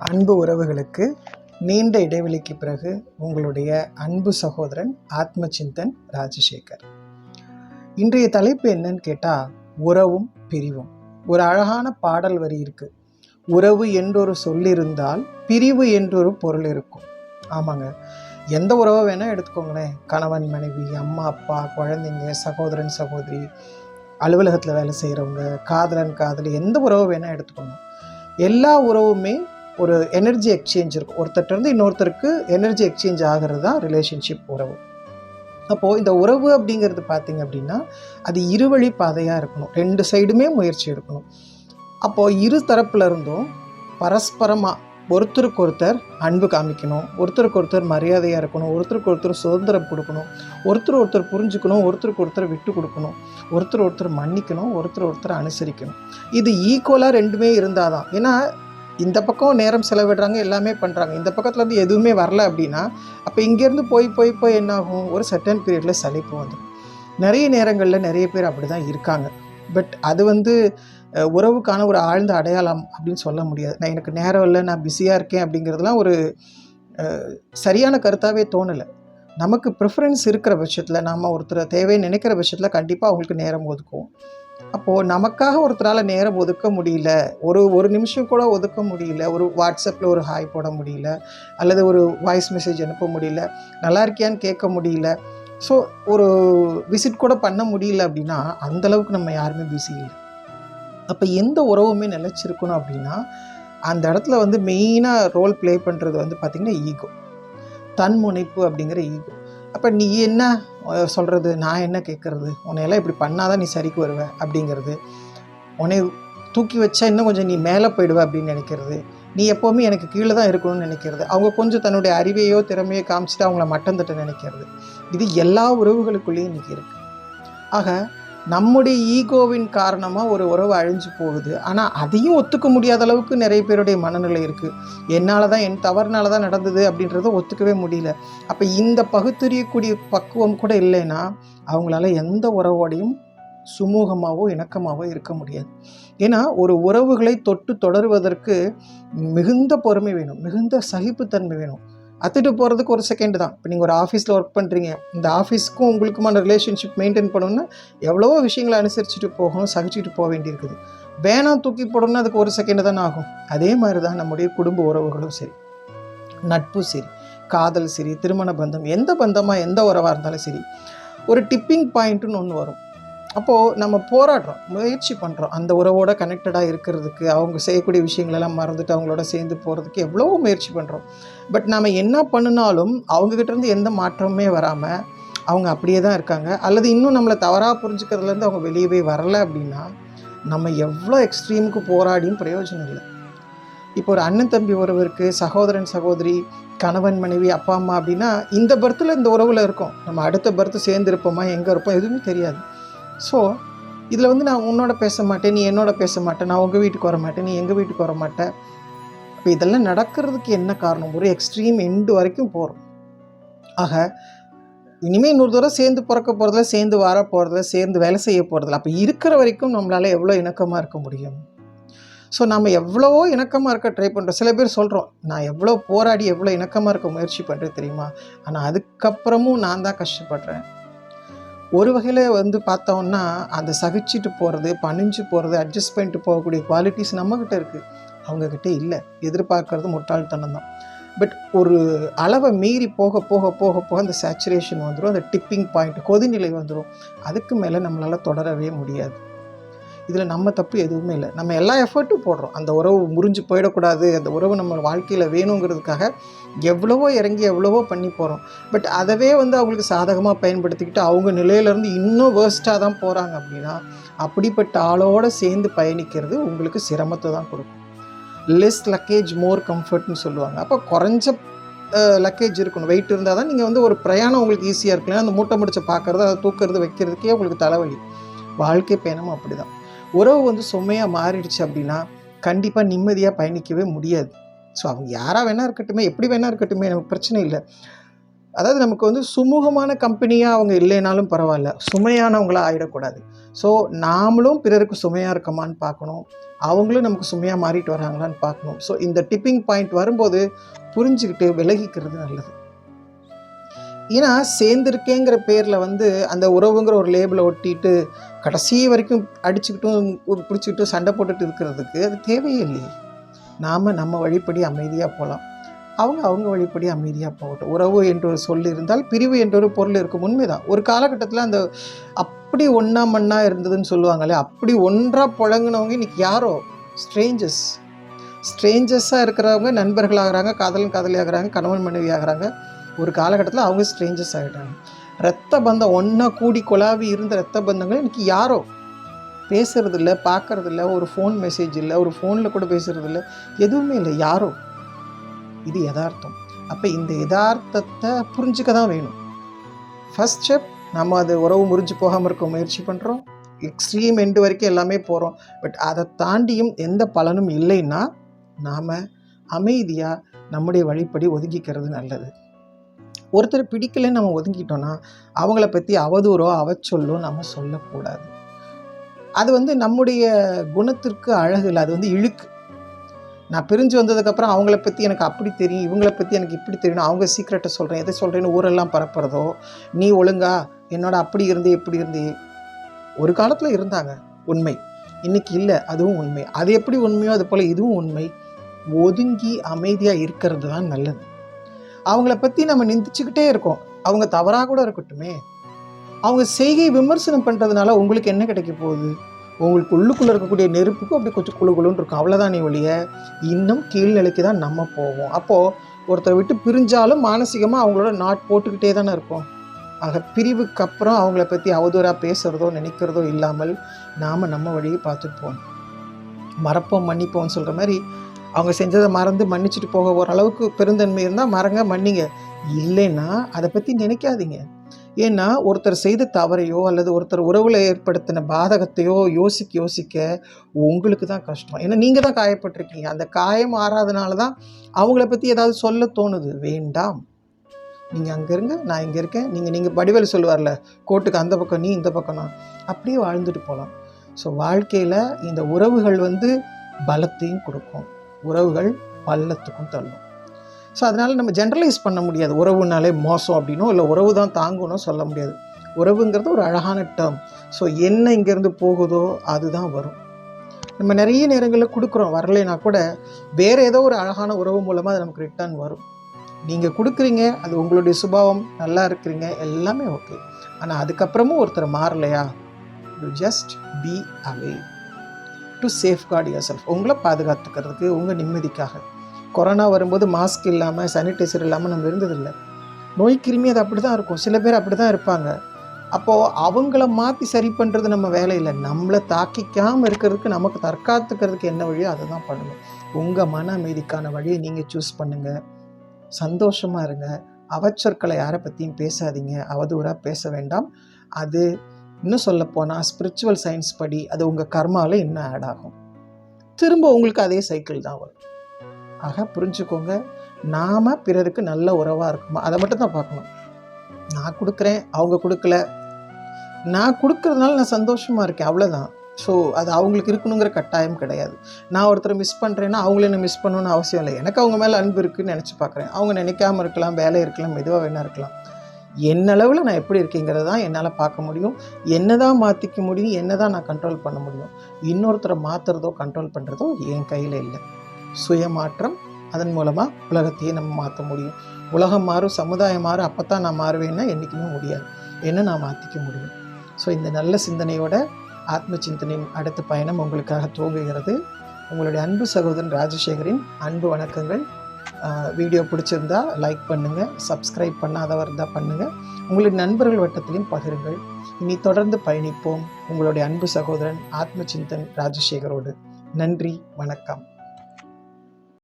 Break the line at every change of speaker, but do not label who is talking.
அன்பு உறவுகளுக்கு நீண்ட இடைவெளிக்கு பிறகு உங்களுடைய அன்பு சகோதரன் ஆத்ம சிந்தன் ராஜசேகர். இன்றைய தலைப்பு என்னன்னு கேட்டால் உறவும் பிரிவும். ஒரு அழகான பாடல் வரி இருக்கு. உறவு என்றொரு சொல்லிருந்தால் பிரிவு என்றொரு பொருள் இருக்கும். ஆமாங்க. எந்த உறவை வேணால் எடுத்துக்கோங்களேன். கணவன் மனைவி அம்மா அப்பா குழந்தைங்க சகோதரன் சகோதரி அலுவலகத்தில் வேலை செய்கிறவங்க காதலன் காதலி எந்த உறவை வேணால் எடுத்துக்கோங்க. எல்லா உறவுமே ஒரு எனர்ஜி எக்ஸ்சேஞ்ச் இருக்கும். ஒருத்தர்ட்ட இருந்து இன்னொருத்தருக்கு எனர்ஜி எக்ஸ்சேஞ்ச் ஆகிறது தான் ரிலேஷன்ஷிப் உறவு. அப்போது இந்த உறவு அப்படிங்கிறது பார்த்தீங்க அப்படின்னா அது இருவழி பாதையாக இருக்கணும். ரெண்டு சைடுமே முயற்சி எடுக்கணும். அப்போது இரு தரப்புல இருந்தும் பரஸ்பரமாக ஒருத்தருக்கு ஒருத்தர் அன்பு காமிக்கணும். ஒருத்தருக்கு ஒருத்தர் மரியாதையாக இருக்கணும். ஒருத்தருக்கு ஒருத்தர் சுதந்திரம் கொடுக்கணும். ஒருத்தர் ஒருத்தர் புரிஞ்சுக்கணும். ஒருத்தருக்கு ஒருத்தர் விட்டு கொடுக்கணும். ஒருத்தர் ஒருத்தர் மன்னிக்கணும். ஒருத்தர் ஒருத்தர் அனுசரிக்கணும். இது ஈக்குவலாக ரெண்டுமே இருந்தால் தான் ஏன்னா இந்த பக்கம் நேரம் செலவிடுறாங்க எல்லாமே பண்ணுறாங்க இந்த பக்கத்துலேருந்து எதுவுமே வரல அப்படின்னா அப்போ இங்கேருந்து போய் போய் போய் என்னாகும்? ஒரு சர்டன் பீரியடில் சளிப்பு வந்துடும் நிறைய நேரங்களில் நிறைய பேர் அப்படி தான் இருக்காங்க. பட் அது வந்து உறவுக்கான ஒரு ஆழ்ந்த அடையாளம் அப்படின்னு சொல்ல முடியாது. நான் எனக்கு நேரம் இல்லை நான் பிஸியாக இருக்கேன் அப்படிங்கிறதுலாம் ஒரு சரியான கருத்தாகவே தோணலை. நமக்கு ப்ரிஃபரன்ஸ் இருக்கிற பட்சத்தில் நாம் ஒருத்தரை தேவையை நினைக்கிற பட்சத்தில் கண்டிப்பாக அவங்களுக்கு நேரம் ஒதுக்குவோம். அப்போது நமக்காக ஒருத்தரால் நேரம் ஒதுக்க முடியல. ஒரு ஒரு நிமிஷம் கூட ஒதுக்க முடியல. ஒரு வாட்ஸ்அப்பில் ஒரு ஹாய் போட முடியல. அல்லது ஒரு வாய்ஸ் மெசேஜ் அனுப்ப முடியல. நல்லா இருக்கியான்னு கேட்க முடியல. ஸோ ஒரு விசிட் கூட பண்ண முடியல அப்படின்னா அந்த அளவுக்கு நம்ம யாருமே பிஸி இல்லை. அப்போ எந்த உறவுமே நிலச்சிருக்கணும் அப்படின்னா அந்த இடத்துல வந்து மெயினாக ரோல் ப்ளே பண்ணுறது வந்து பார்த்திங்கன்னா ஈகோ தன்முனைப்பு அப்படிங்கிற ஈகோ அப்போ நீ என்ன சொல்கிறது நான் என்ன கேட்குறது உன்னையெல்லாம் இப்படி பண்ணாதான் நீ சரிக்கு வருவ அப்படிங்கிறது. உன்னை தூக்கி வச்சா இன்னும் கொஞ்சம் நீ மேலே போயிடுவ அப்படின்னு நினைக்கிறது. நீ எப்போவுமே எனக்கு கீழே தான் இருக்கணும்னு நினைக்கிறது. அவங்க கொஞ்சம் தன்னுடைய அறிவையோ திறமையோ காமிச்சிட்டு அவங்கள மட்டம் தட்ட நினைக்கிறது. இது எல்லா உறவுகளுக்குள்ளேயும் இன்றைக்கி இருக்குது ஆக நம்முடைய ஈகோவின் காரணமாக ஒரு உறவு அழிஞ்சு போகுது. ஆனால் அதையும் ஒத்துக்க முடியாத அளவுக்கு நிறைய பேருடைய மனநிலை இருக்குது என்னால் தான் என் தவறுனால தான் நடந்தது அப்படின்றத ஒத்துக்கவே முடியல. அப்போ இந்த பகுத்தறியக்கூடிய பக்குவம் கூட இல்லைன்னா அவங்களால எந்த உறவோடையும் சுமூகமாகவோ இணக்கமாகவோ இருக்க முடியாது. ஏன்னா ஒரு உறவுகளை தொட்டு தொடருவதற்கு மிகுந்த பொறுமை வேணும். மிகுந்த சகிப்புத்தன்மை வேணும். அத்துட்டு போகிறதுக்கு ஒரு செகண்ட் தான். இப்போ நீங்கள் ஒரு ஆஃபீஸில் ஒர்க் பண்ணுறீங்க இந்த ஆஃபீஸ்க்கும் உங்களுக்குமான ரிலேஷன்ஷிப் மெயின்டைன் பண்ணணும்னா எவ்வளவோ விஷயங்களை அனுசரிச்சுட்டு போகணும் சகிச்சுட்டு போக வேண்டியிருக்குது. வேணாம் தூக்கி போடணும்னா அதுக்கு ஒரு செகண்ட் தானே ஆகும். அதே மாதிரி தான் நம்முடைய குடும்ப உறவுகளும் சரி. நட்பு சரி. காதல் சரி. திருமண பந்தம் எந்த பந்தமாக எந்த உறவாக இருந்தாலும் சரி. ஒரு டிப்பிங் பாயிண்ட்டுன்னு ஒன்று வரும். அப்போது நம்ம போராடுறோம் முயற்சி பண்ணுறோம் அந்த உறவோட கனெக்டடாக இருக்கிறதுக்கு அவங்க செய்யக்கூடிய விஷயங்களெல்லாம் மறந்துட்டு அவங்களோட சேர்ந்து போகிறதுக்கு எவ்வளோ முயற்சி பண்ணுறோம் பட் நாம் என்ன பண்ணினாலும் அவங்கக்கிட்டேருந்து எந்த மாற்றமுமே வராமல் அவங்க அப்படியே தான் இருக்காங்க. அல்லது இன்னும் நம்மளை தவறாக புரிஞ்சுக்கிறதுலேருந்து அவங்க வெளியவே வரலை அப்படின்னா நம்ம எவ்வளோ எக்ஸ்ட்ரீமுக்கு போராடியும் பிரயோஜனம் இல்லை. இப்போ ஒரு அண்ணன் தம்பி உறவு இருக்குது சகோதரன் சகோதரி கணவன் மனைவி அப்பா அம்மா அப்படின்னா இந்த பர்த்தில் இந்த உறவில் இருக்கும். நம்ம அடுத்த பர்த்து சேர்ந்து இருப்போமா எங்கே இருப்போம் எதுவுமே தெரியாது. ஸோ இதில் வந்து நான் உன்னோட பேச மாட்டேன் நீ என்னோட பேச மாட்டேன் நான் உங்கள் வீட்டுக்கு வர மாட்டேன் நீ எங்கள் வீட்டுக்கு வர மாட்டேன் இப்போ இதெல்லாம் நடக்கிறதுக்கு என்ன காரணம்? ஒரு எக்ஸ்ட்ரீம் எண்டு வரைக்கும் போகிறோம் ஆக இனிமேல் இன்னொரு தடவை சேர்ந்து பிறக்க போகிறதுல சேர்ந்து வர போகிறதுல சேர்ந்து வேலை செய்ய போகிறதில்ல அப்போ இருக்கிற வரைக்கும் நம்மளால் எவ்வளோ இணக்கமாக இருக்க முடியும்? ஸோ நம்ம எவ்வளவோ இணக்கமாக இருக்க ட்ரை பண்ணுறோம் சில பேர் சொல்கிறோம் நான் எவ்வளோ போராடி எவ்வளோ இணக்கமாக இருக்க முயற்சி பண்ணுறது தெரியுமா? ஆனால் அதுக்கப்புறமும் நான் தான் கஷ்டப்படுறேன். ஒரு வகையில் வந்து பார்த்தோம்னா அந்த சகிச்சுட்டு போகிறது பணிஞ்சு போகிறது அட்ஜஸ்ட் பண்ணிட்டு போகக்கூடிய குவாலிட்டிஸ் நம்மக்கிட்ட இருக்குது அவங்கக்கிட்ட இல்லை. எதிர்பார்க்கறது முட்டாள்தனம் தான். பட் ஒரு அளவை மீறி போக போக போக போக அந்த சேச்சுரேஷன் வந்துடும் அந்த டிப்பிங் பாயிண்ட் கொதிநிலை வந்துடும் அதுக்கு மேலே நம்மளால் தொடரவே முடியாது. இதில் நம்ம தப்பு எதுவுமே இல்லை. நம்ம எல்லா எஃபர்ட்டும் போடுறோம். அந்த உறவு முறிஞ்சு போயிடக்கூடாது. அந்த உறவு நம்ம வாழ்க்கையில் வேணுங்கிறதுக்காக எவ்வளவோ இறங்கி எவ்வளவோ பண்ணி போகிறோம் பட் அதவே வந்து அவங்களுக்கு சாதகமாக பயன்படுத்திக்கிட்டு அவங்க நிலையிலேருந்து இன்னும் வேர்ஸ்ட்டாக தான் போகிறாங்க அப்படின்னா அப்படிப்பட்ட ஆளோடு சேர்ந்து பயணிக்கிறது உங்களுக்கு சிரமத்தை தான் கொடுக்கும். லெஸ் லக்கேஜ் மோர் கம்ஃபர்ட்னு சொல்லுவாங்க. அப்போ குறைஞ்ச லக்கேஜ் இருக்கணும். வெயிட் இருந்தால் தான் நீங்கள் வந்து ஒரு பிரயாணம் உங்களுக்கு ஈஸியாக இருக்கலாம் அந்த மூட்டை முடிச்சு பார்க்குறது அதை தூக்குறது வைக்கிறதுக்கே உங்களுக்கு தலைவலி. வாழ்க்கை பயணமும் அப்படி தான் உறவு வந்து சுமையாக மாறிடுச்சு அப்படின்னா கண்டிப்பாக நிம்மதியாக பயணிக்கவே முடியாது. ஸோ அவங்க யாராக வேணா இருக்கட்டுமே எப்படி வேணா இருக்கட்டுமே நமக்கு பிரச்சனை இல்லை. அதாவது நமக்கு வந்து சுமூகமான கம்பெனியாக அவங்க இல்லைனாலும் பரவாயில்ல. சுமையானவங்களாக ஆகிடக்கூடாது ஸோ நாமளும் பிறருக்கு சுமையாக இருக்கமான்னு பார்க்கணும். அவங்களும் நமக்கு சுமையாக மாறிட்டு வராங்களான்னு பார்க்கணும். ஸோ இந்த டிப்பிங் பாயிண்ட் வரும்போது புரிஞ்சுக்கிட்டு விலகிக்கிறது நல்லது. ஏன்னா சேர்ந்துருக்கேங்கிற பேரில் வந்து அந்த உறவுங்கிற ஒரு லேபிளை ஒட்டிட்டு கடைசி வரைக்கும் அடிச்சுக்கிட்டும் பிடிச்சிக்கிட்டும் சண்டை போட்டுட்டு இருக்கிறதுக்கு அது தேவையே இல்லையே. நாம் நம்ம வழிப்படி அமைதியாக போகலாம் அவங்க அவங்க வழிப்படி அமைதியாக போகட்டும். உறவு என்ற ஒரு சொல் இருந்தால் பிரிவு என்ற ஒரு பொருள் இருக்கும். உண்மைதான். ஒரு காலகட்டத்தில் அந்த அப்படி ஒன்றா மண்ணா இருந்ததுன்னு சொல்லுவாங்களே அப்படி ஒன்றாக புழங்கினவங்க இன்னைக்கு யாரோ? ஸ்ட்ரேஞ்சர்ஸ் ஸ்ட்ரேஞ்சர்ஸாக இருக்கிறவங்க நண்பர்களாகிறாங்க காதலன் காதலி ஆகிறாங்க கணவன் மனைவி ஆகிறாங்க ஒரு காலகட்டத்தில் அவங்க ஸ்ட்ரேஞ்சர்ஸ் ஆகிட்டாங்க ரத்த பந்தம் ஒன்றா கூடி குழாவி இருந்த ரத்த பந்தங்கள் எனக்கு யாரோ பேசுறது இல்லை பார்க்கறது ஒரு ஃபோன் மெசேஜ் இல்லை ஒரு ஃபோனில் கூட பேசுறது இல்லை எதுவுமே இல்லை யாரோ. இது யதார்த்தம். அப்போ இந்த யதார்த்தத்தை புரிஞ்சுக்க தான் வேணும். ஃபஸ்ட் ஸ்டெப் நம்ம அது உறவு முறிஞ்சு போகாமல் இருக்க முயற்சி பண்ணுறோம் எக்ஸ்ட்ரீம் எண்டு வரைக்கும் எல்லாமே போகிறோம் பட் அதை தாண்டியும் எந்த பலனும் இல்லைன்னா நாம் அமைதியாக நம்முடைய வழிப்படி ஒதுங்கிக்கிறது நல்லது. ஒருத்தர் பிடிக்கலன்னு நம்ம ஒதுங்கிட்டோன்னா அவங்கள பற்றி அவதூறோ அவச்சொல்லோ நம்ம சொல்லக்கூடாது. அது வந்து நம்முடைய குணத்திற்கு அழகு இல்லை. அது வந்து இழுக்கு. நான் பிரிஞ்சு வந்ததுக்கப்புறம் அவங்கள பற்றி எனக்கு அப்படி தெரியும் இவங்கள பற்றி எனக்கு இப்படி தெரியும் அவங்க சீக்ரெட்டை சொல்கிறேன் எதை சொல்கிறேன்னு ஊரெல்லாம் பரப்புறதோ நீ ஒழுங்கா என்னோட அப்படி இருந்து இப்படி இருந்தே. ஒரு காலத்தில் இருந்தாங்க உண்மை. இன்றைக்கி இல்லை அதுவும் உண்மை. அது எப்படி உண்மையோ அது போல் இதுவும் உண்மை. ஒதுங்கி அமைதியாக இருக்கிறது தான் நல்லது. அவங்கள பற்றி நம்ம நிந்திச்சுக்கிட்டே இருக்கோம். அவங்க தவறாக கூட இருக்கட்டுமே. அவங்க செய்கை விமர்சனம் பண்ணுறதுனால உங்களுக்கு என்ன கிடைக்க போகுது? உங்களுக்கு உள்ளுக்குள்ளே இருக்கக்கூடிய நெருப்புக்கும் அப்படி கொஞ்சம் குழு குழுன்னு இருக்கும். அவ்வளோதான் நீ ஒழிய இன்னும் கீழ்நிலைக்கு தான் நம்ம போவோம். அப்போது ஒருத்தரை விட்டு பிரிஞ்சாலும் மானசீகமாக அவங்களோட நாட் போட்டுக்கிட்டே தானே இருக்கும் ஆக பிரிவுக்கு அப்புறம் அவங்கள பற்றி அவதூறாக பேசுகிறதோ நினைக்கிறதோ இல்லாமல் நாம் நம்ம வழியை பார்த்துட்டு போகணும். மறப்போம் மன்னிப்போம்னு சொல்கிற மாதிரி அவங்க செஞ்சதை மறந்து மன்னிச்சுட்டு போக ஓரளவுக்கு பெருந்தன்மை இருந்தால் மறங்க மன்னிங்க. இல்லைன்னா அதை பற்றி நினைக்காதீங்க. ஏன்னா ஒருத்தர் செய்த தவறையோ அல்லது ஒருத்தர் உறவில் ஏற்படுத்தின பாதகத்தையோ யோசிக்க யோசிக்க உங்களுக்கு தான் கஷ்டம். ஏன்னா நீங்கள் தான் காயப்பட்டிருக்கீங்க. அந்த காயம் ஆறாதனால தான் அவங்கள பற்றி ஏதாவது சொல்ல தோணுது. வேண்டாம். நீங்கள் அங்கே இருங்க நான் இங்கே இருக்கேன். நீங்கள் நீங்கள் வடிவேல் சொல்லுவார்ல கோட்டுக்கு அந்த பக்கம் நீ இந்த பக்கம் நான் அப்படியே வாழ்ந்துட்டு போகலாம் ஸோ வாழ்க்கையில் இந்த உறவுகள் வந்து பலத்தையும் கொடுக்கும். உறவுகள் பள்ளத்துக்கும் தள்ளும். ஸோ அதனால் நம்ம ஜென்ரலைஸ் பண்ண முடியாது. உறவுனாலே மோசம் அப்படின்னோ இல்லை உறவு தான் தாங்கணும் சொல்ல முடியாது. உறவுங்கிறது ஒரு அழகான டேர்ம் ஸோ என்ன இங்கேருந்து போகுதோ அதுதான் வரும். நம்ம நிறைய நேரங்களில் கொடுக்குறோம். வரலைன்னா கூட வேறு ஏதோ ஒரு அழகான உறவு மூலமாக அது நமக்கு ரிட்டர்ன் வரும். நீங்கள் கொடுக்குறீங்க அது உங்களுடைய சுபாவம் நல்லா இருக்கிறீங்க எல்லாமே ஓகே ஆனால் அதுக்கப்புறமும் ஒருத்தர் மாறலையா? You just be away to safeguard yourself உங்களை பாதுகாத்துக்கிறதுக்கு உங்கள் நிம்மதிக்காக. கொரோனா வரும்போது மாஸ்க் இல்லாமல் சானிடைசர் இல்லாமல் நம்ம இருந்ததில்லை. நோய் கிருமி அது அப்படி தான் இருக்கும். சில பேர் அப்படி தான் இருப்பாங்க. அப்போது அவங்கள மாற்றி சரி பண்ணுறது நம்ம வேலை இல்லை. நம்மளை தாக்கிக்காமல் இருக்கிறதுக்கு நமக்கு தற்காத்துக்கிறதுக்கு என்ன வழியோ அதை தான் பண்ணணும். உங்கள் மன அமைதிக்கான வழியை நீங்கள் சூஸ் பண்ணுங்கள் சந்தோஷமாக இருங்க. அவச்சொற்களை யாரை பற்றியும் பேசாதீங்க. அவதூறாக பேச வேண்டாம். அது இன்னும் சொல்லப்போனால் ஸ்பிரிச்சுவல் சயின்ஸ் படி அது உங்கள் கர்மாவில் இன்னும் ஆட் ஆகும். திரும்ப உங்களுக்கு அதே சைக்கிள் தான் வரும். ஆக புரிஞ்சுக்கோங்க. நாம் பிறருக்கு நல்ல உறவாக இருக்குமா? அதை மட்டும் தான் பார்க்கணும். நான் கொடுக்குறேன் அவங்க கொடுக்கல. நான் கொடுக்கறதுனால நான் சந்தோஷமாக இருக்கேன் அவ்வளோதான் ஸோ அது அவங்களுக்கு இருக்கணுங்கிற கட்டாயம் கிடையாது. நான் ஒருத்தரை மிஸ் பண்ணுறேன்னா அவங்கள என்ன மிஸ் பண்ணணும்னு அவசியம் இல்லை. எனக்கு அவங்க மேலே அன்பு இருக்குன்னு நினச்சி பார்க்குறேன். அவங்க நினைக்காம இருக்கலாம் வேலை இருக்கலாம் மெதுவாக வேணா இருக்கலாம். என்னளவில் நான் எப்படி இருக்கேங்கிறது தான் என்னால் பார்க்க முடியும். என்ன தான் மாற்றிக்க முடியும் என்ன தான் நான் கண்ட்ரோல் பண்ண முடியும். இன்னொருத்தரை மாற்றுறதோ கண்ட்ரோல் பண்ணுறதோ என் கையில் இல்லை. சுயமாற்றம் அதன் மூலமாக உலகத்தையே நம்ம மாற்ற முடியும். உலகம் மாறும் சமுதாயம் மாறும் அப்போ தான் நான் மாறுவேன்னா என்றைக்குமே முடியாது. என்ன நான் மாற்றிக்க முடியும்? ஸோ இந்த நல்ல சிந்தனையோட ஆத்ம சிந்தனையின் அடுத்த பயணம் உங்களுக்காக துவங்குகிறது. உங்களுடைய அன்பு சகோதரன் ராஜசேகரின் அன்பு வணக்கங்கள். வீடியோ பிடிச்சிருந்தா லைக் பண்ணுங்கள் சப்ஸ்கிரைப் பண்ணாதவர் இருந்தால் பண்ணுங்கள் உங்களுடைய நண்பர்கள் வட்டத்திலையும் பகிருங்கள். இனி தொடர்ந்து பயணிப்போம் உங்களுடைய அன்பு சகோதரன் ஆத்ம சிந்தன் ராஜசேகரோடு. நன்றி வணக்கம்.